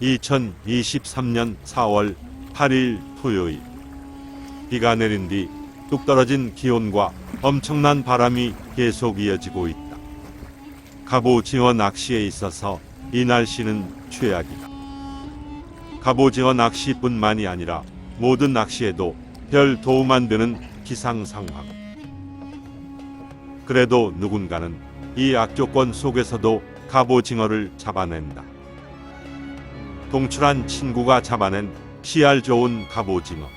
2023년 4월 8일 토요일 비가 내린 뒤 뚝 떨어진 기온과 엄청난 바람이 계속 이어지고 있다. 갑오징어 낚시에 있어서 이 날씨는 최악이다. 갑오징어 낚시뿐만이 아니라 모든 낚시에도 별 도움 안 되는 기상 상황. 그래도 누군가는 이 악조건 속에서도 갑오징어를 잡아낸다. 동출한 친구가 잡아낸 씨알 좋은 갑오징어.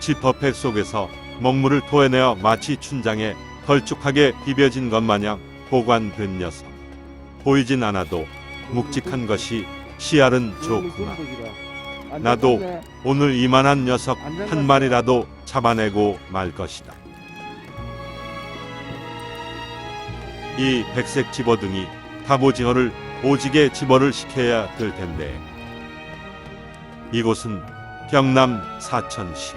지퍼팩 속에서 먹물을 토해내어 마치 춘장에 걸쭉하게 비벼진 것 마냥 보관된 녀석. 보이진 않아도 묵직한 것이 씨알은 좋구나. 나도 오늘 이만한 녀석 한 마리라도 잡아내고 말 것이다. 이 백색 집어등이 갑오징어를 오지게 집어를 시켜야 될 텐데 이곳은 경남 사천시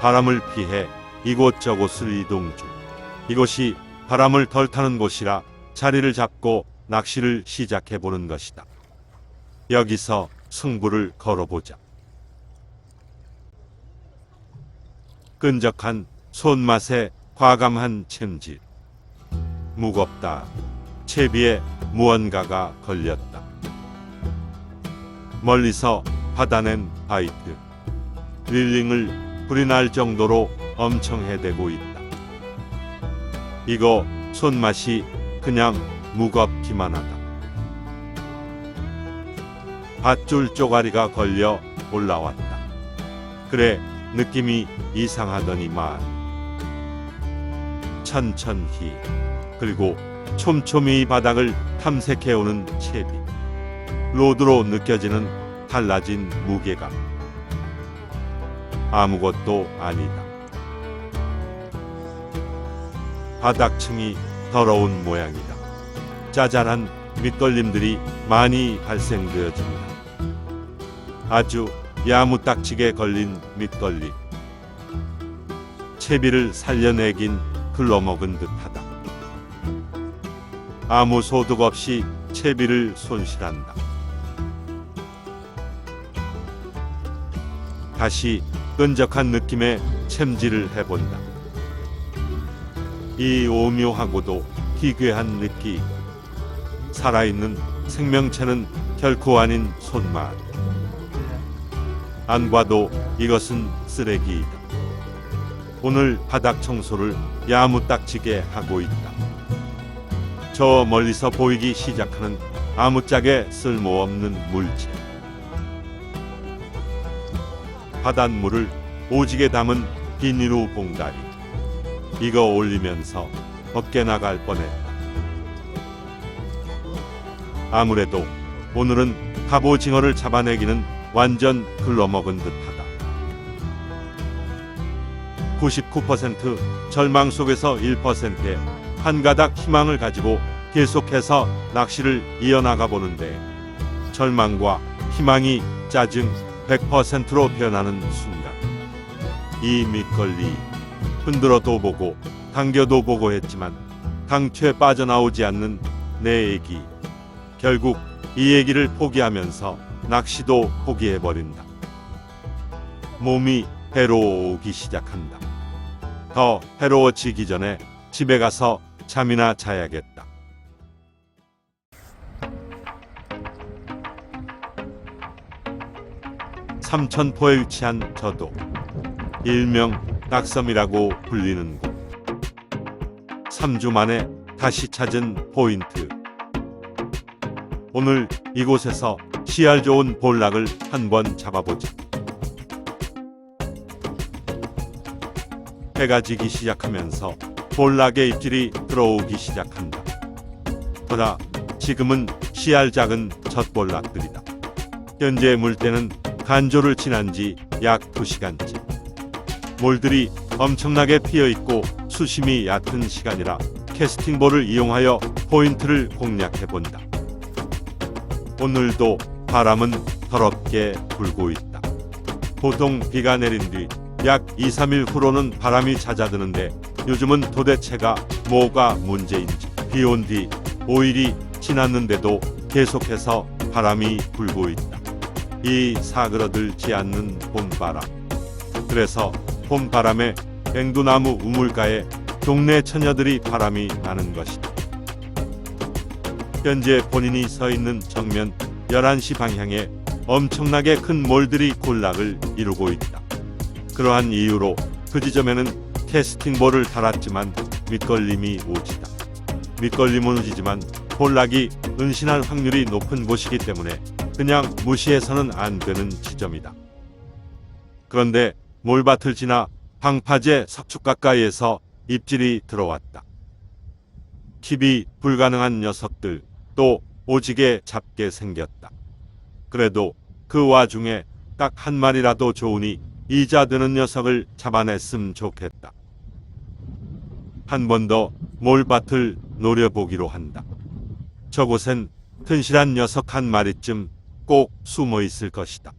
바람을 피해 이곳저곳을 이동 중 이곳이 바람을 덜 타는 곳이라 자리를 잡고 낚시를 시작해 보는 것이다. 여기서 승부를 걸어보자. 끈적한 손맛에 과감한 챔질. 무겁다. 채비에 무언가가 걸렸다. 멀리서 받아낸 바이트. 릴링을 불이 날 정도로 엄청 해대고 있다. 이거 손맛이 그냥 무겁기만 하다. 밧줄 쪼가리가 걸려 올라왔다. 그래, 느낌이 이상하더니만. 천천히, 그리고 촘촘히 바닥을 탐색해오는 채비. 로드로 느껴지는 달라진 무게감. 아무것도 아니다. 바닥층이 더러운 모양이다. 짜잘한 밑걸림들이 많이 발생되어집니다. 아주 야무딱지게 걸린 밑걸림. 채비를 살려내긴 글러먹은 듯하다. 아무 소득 없이 채비를 손실한다. 다시 끈적한 느낌의 챔질을 해본다. 이 오묘하고도 기괴한 느낌. 살아있는 생명체는 결코 아닌 손맛. 안 봐도 이것은 쓰레기이다. 오늘 바닥 청소를 야무딱지게 하고 있다. 저 멀리서 보이기 시작하는 아무짝에 쓸모없는 물체. 바닷물을 오지게 담은 비닐우 봉다리. 이거 올리면서 벗겨 나갈 뻔했다. 아무래도 오늘은 갑오징어를 잡아내기는 완전 글러먹은 듯하다. 99% 절망 속에서 1%의 한 가닥 희망을 가지고 계속해서 낚시를 이어나가 보는데 절망과 희망이 짜증 100%로 변하는 순간 이 밑걸리 흔들어도 보고 당겨도 보고 했지만 당최 빠져나오지 않는 내 애기 결국 이 얘기를 포기하면서 낚시도 포기해버린다. 몸이 해로우기 시작한다. 더 해로워지기 전에 집에 가서 잠이나 자야겠다. 삼천포에 위치한 저도 일명 낙섬이라고 불리는 곳. 3주 만에 다시 찾은 포인트. 오늘 이곳에서 씨알 좋은 볼락을 한번 잡아보자. 해가 지기 시작하면서 볼락의 입질이 들어오기 시작한다. 그러나 지금은 씨알 작은 젖볼락들이다. 현재 물때는 간조를 지난 지 약 2시간째. 몰들이 엄청나게 피어 있고 수심이 얕은 시간이라 캐스팅볼을 이용하여 포인트를 공략해 본다. 오늘도 바람은 더럽게 불고 있다. 보통 비가 내린 뒤 약 2, 3일 후로는 바람이 잦아드는데 요즘은 도대체가 뭐가 문제인지 비 온 뒤 5일이 지났는데도 계속해서 바람이 불고 있다. 이 사그러들지 않는 봄바람. 그래서 봄바람에 앵두나무 우물가에 동네 처녀들이 바람이 나는 것이다. 현재 본인이 서 있는 정면 11시 방향에 엄청나게 큰 몰들이 군락을 이루고 있다. 그러한 이유로 그 지점에는 캐스팅볼을 달았지만 밑걸림이 오지다. 밑걸림은 오지지만 볼락이 은신할 확률이 높은 곳이기 때문에 그냥 무시해서는 안 되는 지점이다. 그런데 몰밭을 지나 방파제 석축 가까이에서 입질이 들어왔다. 킵이 불가능한 녀석들 또 오지게 잡게 생겼다. 그래도 그 와중에 딱 한 마리라도 좋으니 이자 되는 녀석을 잡아냈음 좋겠다. 한 번 더 몰밭을 노려보기로 한다. 저곳엔 튼실한 녀석 한 마리쯤 꼭 숨어 있을 것이다.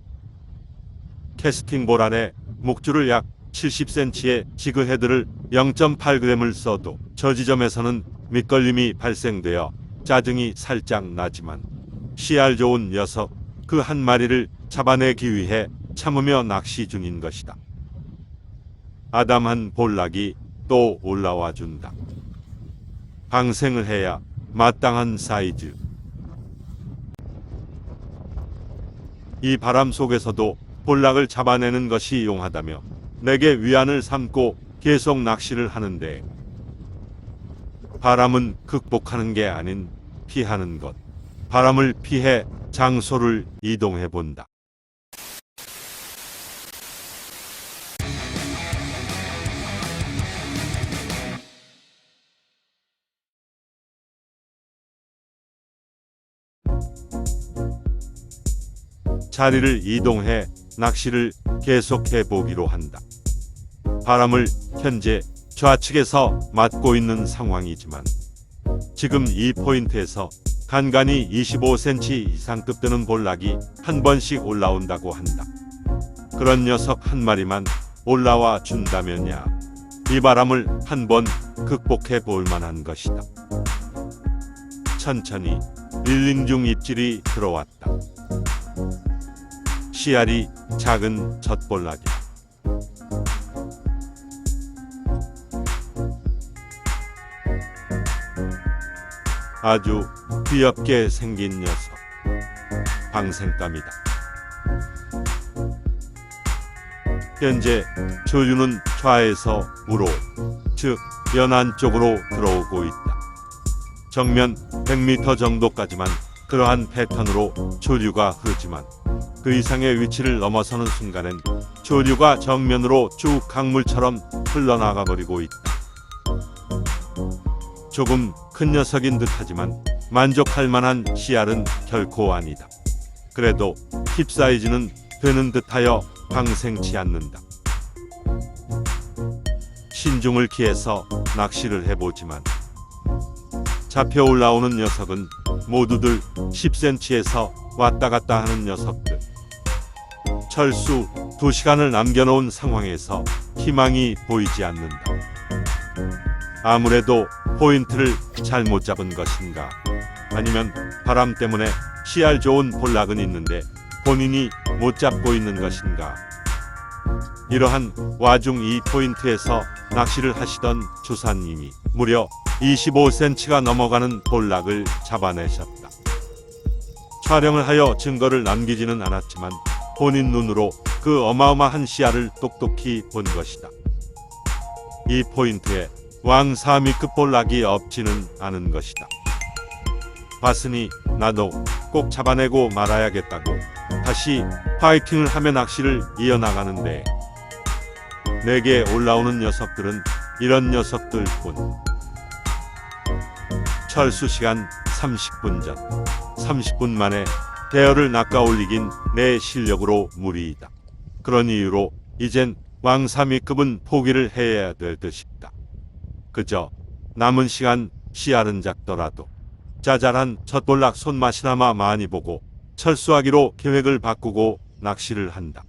캐스팅볼 안에 목줄을 약 70cm의 지그헤드를 0.8g을 써도 저 지점에서는 밑걸림이 발생되어 짜증이 살짝 나지만 씨알 좋은 녀석 그 한 마리를 잡아내기 위해 참으며 낚시 중인 것이다. 아담한 볼락이 또 올라와 준다. 방생을 해야 마땅한 사이즈. 이 바람 속에서도 볼락을 잡아내는 것이 용하다며 내게 위안을 삼고 계속 낚시를 하는데 바람은 극복하는 게 아닌 피하는 것. 바람을 피해 장소를 이동해 본다. 자리를 이동해 낚시를 계속해 보기로 한다. 바람을 현재 좌측에서 맞고 있는 상황이지만 지금 이 포인트에서 간간히 25cm 이상급 되는 볼락이 한 번씩 올라온다고 한다. 그런 녀석 한 마리만 올라와 준다면야 이 바람을 한 번 극복해 볼 만한 것이다. 천천히 릴링 중 입질이 들어왔다. 씨알이 작은 젖볼락이다. 아주 귀엽게 생긴 녀석. 방생감이다. 현재 조류는 좌에서 우로, 즉 연안 쪽으로 들어오고 있다. 정면 100m 정도까지만 그러한 패턴으로 조류가 흐르지만 그 이상의 위치를 넘어서는 순간엔 조류가 정면으로 쭉 강물처럼 흘러나가 버리고 있다. 조금 큰 녀석인 듯하지만 만족할 만한 씨알은 결코 아니다. 그래도 힙 사이즈는 되는 듯하여 방생치 않는다. 신중을 기해서 낚시를 해보지만 잡혀 올라오는 녀석은 모두들 10cm에서 왔다 갔다 하는 녀석들. 철수 2시간을 남겨놓은 상황에서 희망이 보이지 않는다. 아무래도 포인트를 잘못 잡은 것인가? 아니면 바람 때문에 씨알 좋은 볼락은 있는데 본인이 못 잡고 있는 것인가? 이러한 와중 이 포인트에서 낚시를 하시던 조사님이 무려 25cm가 넘어가는 볼락을 잡아내셨다. 촬영을 하여 증거를 남기지는 않았지만 본인 눈으로 그 어마어마한 씨알을 똑똑히 본 것이다. 이 포인트에 왕사미급 볼락이 없지는 않은 것이다. 봤으니 나도 꼭 잡아내고 말아야겠다고 다시 파이팅을 하며 낚시를 이어나가는데 내게 올라오는 녀석들은 이런 녀석들 뿐. 철수 시간 30분 전. 30분 만에 대열을 낚아 올리긴 내 실력으로 무리이다. 그런 이유로 이젠 왕사미급은 포기를 해야 될듯 싶다. 그저 남은 시간 씨알은 작더라도 짜잘한 젖볼락 손맛이나마 많이 보고 철수하기로 계획을 바꾸고 낚시를 한다.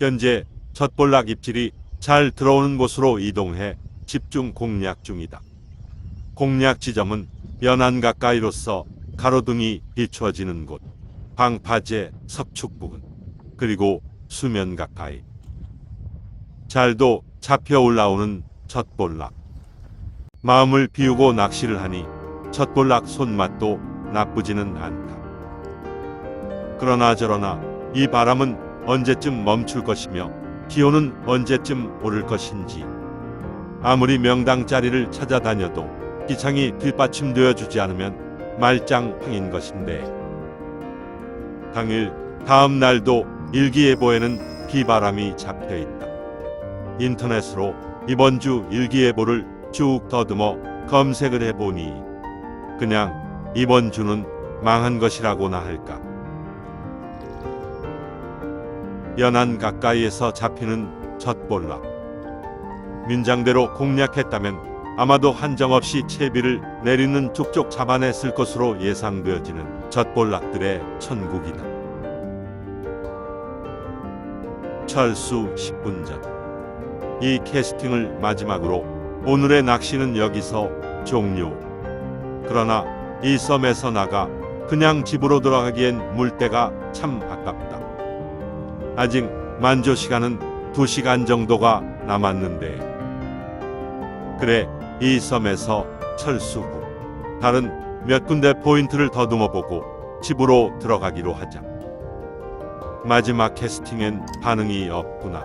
현재 젖볼락 입질이 잘 들어오는 곳으로 이동해 집중 공략 중이다. 공략 지점은 연안 가까이로서 가로등이 비추어지는 곳, 방파제 서축 부근, 그리고 수면 가까이. 잘도 잡혀 올라오는 젖볼락. 마음을 비우고 낚시를 하니 젖볼락 손맛도 나쁘지는 않다. 그러나 저러나 이 바람은 언제쯤 멈출 것이며 기온은 언제쯤 오를 것인지 아무리 명당 자리를 찾아다녀도 기창이 뒷받침되어 주지 않으면 말짱팡인 것인데 당일 다음 날도 일기예보에는 비바람이 잡혀 있다. 인터넷으로 이번 주 일기예보를 쭉 더듬어 검색을 해보니 그냥 이번 주는 망한 것이라고나 할까. 연안 가까이에서 잡히는 젖볼락. 민장대로 공략했다면 아마도 한정없이 채비를 내리는 족족 잡아냈을 것으로 예상되어지는 젖볼락들의 천국이다. 철수 10분 전. 이 캐스팅을 마지막으로 오늘의 낚시는 여기서 종료. 그러나 이 썸에서 나가 그냥 집으로 돌아가기엔 물때가 참 아깝다. 아직 만조 시간은 2시간 정도가 남았는데. 그래, 이 섬에서 철수 후 다른 몇 군데 포인트를 더듬어 보고 집으로 들어가기로 하자. 마지막 캐스팅엔 반응이 없구나.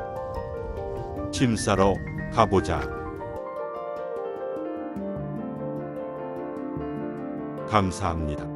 짐 싸러 가보자. 감사합니다.